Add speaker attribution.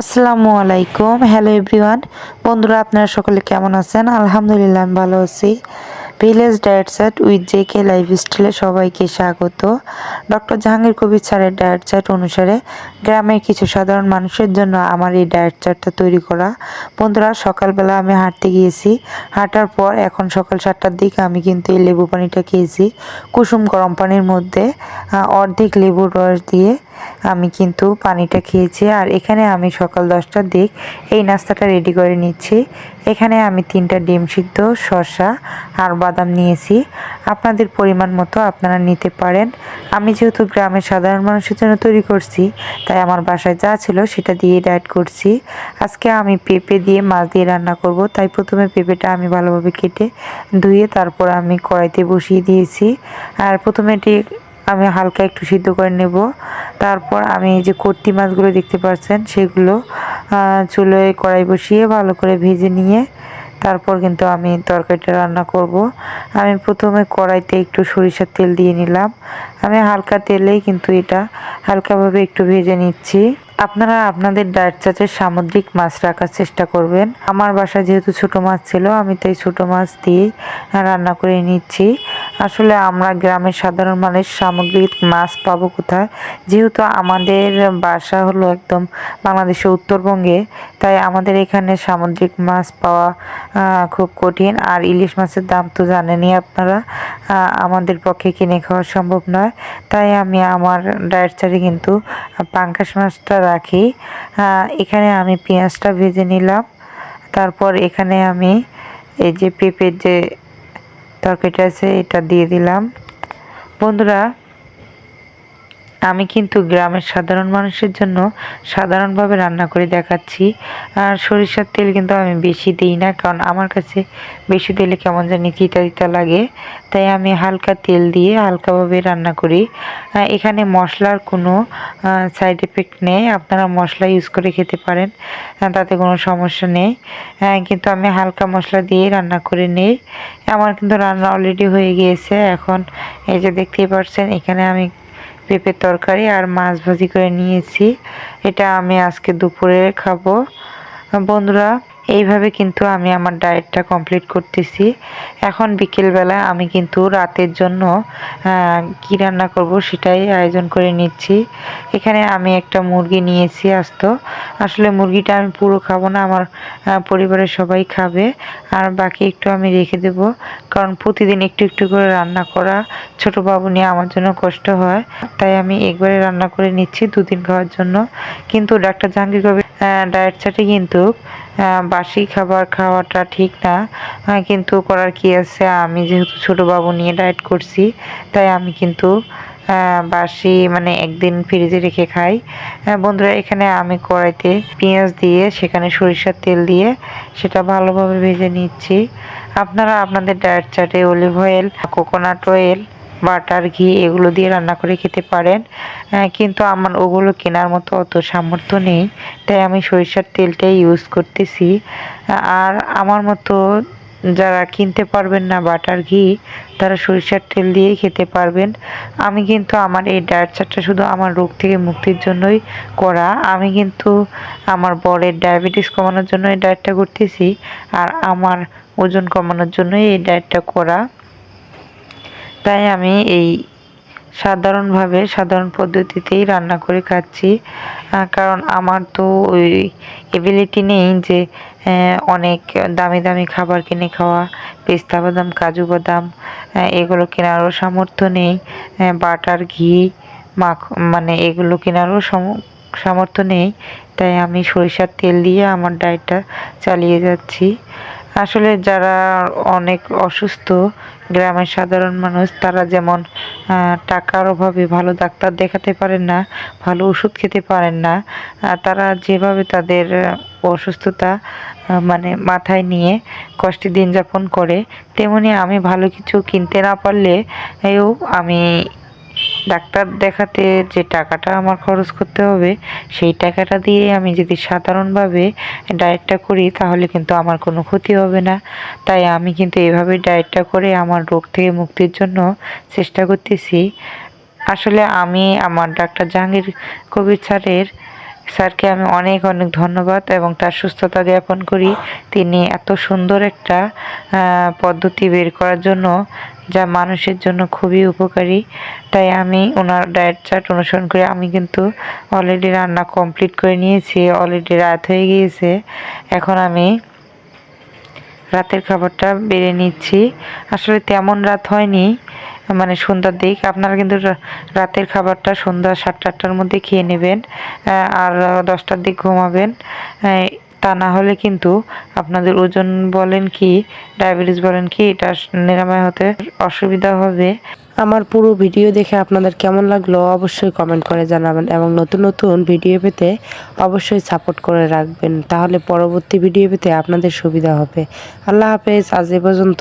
Speaker 1: আসসালামু আলাইকুম। Hello everyone বন্ধুরা, আপনারা সকলে কেমন আছেন? আলহামদুলিল্লাহ, আমি ভালো আছি। Village diet set with J K life স্টাইলে সবাইকে স্বাগত। ডক্টর জাহাঙ্গীর কবির স্যারের ডায়েট চার্ট অনুসারে গ্রামের কিছু সাধারণ মানুষের জন্য আমার এই ডায়েট চার্টটা তৈরি করা। বন্ধুরা, সকালবেলা আমি হাঁটতে গিয়েছি। হাঁটার পর এখন সকাল সাতটার দিকে আমি কিন্তু এই লেবু পানিটা খেয়েছি। কুসুম গরম পানির মধ্যে অর্ধেক লেবুর রস দিয়ে আমি কিন্তু পানিটা খেয়েছি আর এখানে আমি সকাল দশটার দিক এই নাস্তাটা রেডি করে নিচ্ছি। এখানে আমি তিনটা ডিম সিদ্ধ, শসা আর বাদাম নিয়েছি। আপনাদের পরিমাণ মতো আপনারা নিতে পারেন। আমি যেহেতু গ্রামের সাধারণ মানুষের জন্য তৈরি করছি, তাই আমার বাসায় যা ছিল সেটা দিয়ে ডায়েট করছি। আজকে আমি পেঁপে দিয়ে মাছ দিয়ে রান্না করব, তাই প্রথমে পেঁপেটা আমি ভালোভাবে কেটে ধুয়ে তারপর আমি কড়াইতে বসিয়ে দিয়েছি। আর প্রথমে এটি আমি হালকা একটু সিদ্ধ করে নেব। তারপর আমি এই যে কর্তি মাছগুলো দেখতে পাচ্ছেন সেগুলো চুলোয় কড়াই বসিয়ে ভালো করে ভেজে নিয়ে তারপর কিন্তু আমি তরকারিটা রান্না করব। আমি প্রথমে কড়াইতে একটু সরিষার তেল দিয়ে নিলাম। আমি হালকা তেলেই কিন্তু এটা হালকাভাবে একটু ভেজে নিচ্ছি। আপনারা আপনাদের ডায়েট চার্টের সামুদ্রিক মাছ রাখার চেষ্টা করবেন। আমার বাসায় যেহেতু ছোট মাছ ছিল, আমি তাই ছোট মাছ দিয়েই রান্না করে নিচ্ছি। আসলে আমরা গ্রামের সাধারণ মানুষ সামুদ্রিক মাছ পাবো কোথায়? যেহেতু আমাদের বাসা হলো একদম বাংলাদেশের উত্তরবঙ্গে, তাই আমাদের এখানে সামুদ্রিক মাছ পাওয়া খুব কঠিন। আর ইলিশ মাছের দাম তো জানেনই আপনারা আমাদের পক্ষে কিনে খাওয়া সম্ভব নয়। তাই আমি আমার ডায়েট চারে কিন্তু পাঙ্কাশ মাছটা রাখি। এখানে আমি পেঁয়াজটা ভেজে নিলাম। তারপর এখানে আমি এই যে পেঁপের যে তরকারিটা আছে এটা দিয়ে দিলাম। বন্ধুরা আমি কিন্তু গ্রামের সাধারণ মানুষের জন্য সাধারণভাবে রান্না করে দেখাচ্ছি। আর সরিষার তেল কিন্তু আমি বেশি দিই না, কারণ আমার কাছে বেশি তেলে কেমন জানি তিতা তিতা লাগে। তাই আমি হালকা তেল দিয়ে হালকাভাবে রান্না করি। এখানে মশলার কোনো সাইড এফেক্ট নেই। আপনারা মশলা ইউজ করে খেতে পারেন তাতে কোনো সমস্যা নেই। কিন্তু আমি হালকা মশলা দিয়ে রান্না করে নেই। আমার কিন্তু রান্না অলরেডি হয়ে গিয়েছে। এখন এই যে দেখতেই পাচ্ছেন এখানে আমি পেঁপের তরকারি আর মাছ ভাজি করে নিয়েছি। এটা আমি আজকে দুপুরে খাব। বন্ধুরা এইভাবে কিন্তু আমি আমার ডায়েটটা কমপ্লিট করতেছি। এখন বিকেলবেলা আমি কিন্তু রাতের জন্য কি রান্না করব সেটাই আয়োজন করে নিচ্ছি। এখানে আমি একটা মুরগি নিয়েছি আস্ত। আসলে মুরগিটা আমি পুরো খাব না, আমার পরিবারের সবাই খাবে। আর বাকি একটু আমি রেখে দেব, কারণ প্রতিদিন একটু একটু করে রান্না করা ছোট বাবু নিয়ে আমার জন্য কষ্ট হয়। তাই আমি একবারে রান্না করে নিচ্ছি দুদিন খাওয়ার জন্য। কিন্তু ডাক্তার জাহাঙ্গীর কবির ডায়েট চার্টে কিন্তু বাসি খাবার খাওয়াটা ঠিক না। কিন্তু করার কি আছে? আমি যেহেতু ছোট বাবু নিয়ে ডায়েট করছি, তাই আমি কিন্তু বাসি মানে একদিন ফ্রিজে রেখে খাই। বন্ধুরা, এখানে আমি কড়াইতে পেঁয়াজ দিয়ে, সেখানে সরিষার তেল দিয়ে সেটা ভালোভাবে ভেজে নিচ্ছি। আপনারা আপনাদের ডায়েট চার্টে olive oil coconut oil butter ঘি এগুলো দিয়ে রান্না করে খেতে পারেন। কিন্তু আমার ওগুলো কেনার মতো অত সামর্থ্য নেই, তাই আমি সরিষার তেলটাই ইউজ করতেছি। আর আমার মতো যারা কিনতে পারবেন না বাটার ঘি, তারা সরিষার তেল দিয়েই খেতে পারবেন। আমি কিন্তু আমার এই ডায়েট চার্টটা শুধু আমার রোগ থেকে মুক্তির জন্যই করা। আমি কিন্তু আমার বরের ডায়াবেটিস কমানোর জন্য এই ডায়েটটা করতেছি, আর আমার ওজন কমানোর জন্যই এই ডায়েটটা করা। তাই আমি এই সাধারণভাবে সাধারণ পদ্ধতিতেই রান্না করে খাচ্ছি। কারণ আমার তো ওই এবিলিটি নেই যে অনেক দামি দামি খাবার কিনে খাওয়া, পেস্তা বাদাম, কাজু বাদাম এগুলো কেনারও সামর্থ্য নেই বাটার ঘি, মাখ মানে এগুলো কেনারও সম- সামর্থ্য নেই। তাই আমি সরিষার তেল দিয়ে আমার ডায়েটটা চালিয়ে যাচ্ছি। আসলে যারা অনেক অসুস্থ, গ্রামের সাধারণ মানুষ, তারা যেমন টাকার অভাবে ভালো ডাক্তার দেখাতে পারেন না, ভালো ওষুধ খেতে পারেন না তারা যেভাবে তাদের অসুস্থতা মানে মাথায় নিয়ে কষ্টে দিন যাপন করে, তেমনি আমি ভালো কিছু কিনতে না পারলে এও আমি ডাক্তার দেখাতে যে টাকাটা আমার খরচ করতে হবে, সেই টাকাটা দিয়ে আমি যদি সাধারণভাবে ডায়েটটা করি, তাহলে কিন্তু আমার কোনো ক্ষতি হবে না। তাই আমি কিন্তু এভাবে ডায়েটটা করে আমার রোগ থেকে মুক্তির জন্য চেষ্টা করতেছি। আসলে আমি আমার ডাক্তার জাহাঙ্গীর কবির স্যারের স্যারকে আমি অনেক অনেক ধন্যবাদ এবং তার সুস্থতা জ্ঞাপন করি। তিনি এত সুন্দর একটা পদ্ধতি বের করার জন্য যা মানুষের জন্য খুবই উপকারী। তাই আমি ওনার ডায়েট চার্ট অনুসরণ করে আমি কিন্তু অলরেডি রান্না কমপ্লিট করে নিয়েছি অলরেডি রাত হয়ে গিয়েছে। এখন আমি রাতের খাবারটা বেড়ে নিচ্ছি। আসলে তেমন রাত হয়নি মানে সন্ধ্যার দিক। আপনারা কিন্তু রাতের খাবারটা সন্ধ্যা সাতটা আটটার মধ্যে খেয়ে নেবেন আর দশটার দিক ঘুমাবেন। তা না হলে কিন্তু আপনাদের ওজন বলেন কি, ডায়াবেটিস বলেন কি, এটা নিরাময় হতে অসুবিধা হবে।
Speaker 2: আমার পুরো ভিডিও দেখে আপনাদের কেমন লাগল অবশ্যই কমেন্ট করে জানাবেন এবং নতুন নতুন ভিডিও পেতে অবশ্যই সাপোর্ট করে রাখবেন। তাহলে পরবর্তী ভিডিও পেতে আপনাদের সুবিধা হবে। আল্লাহ হাফেজ, আজ এ পর্যন্ত।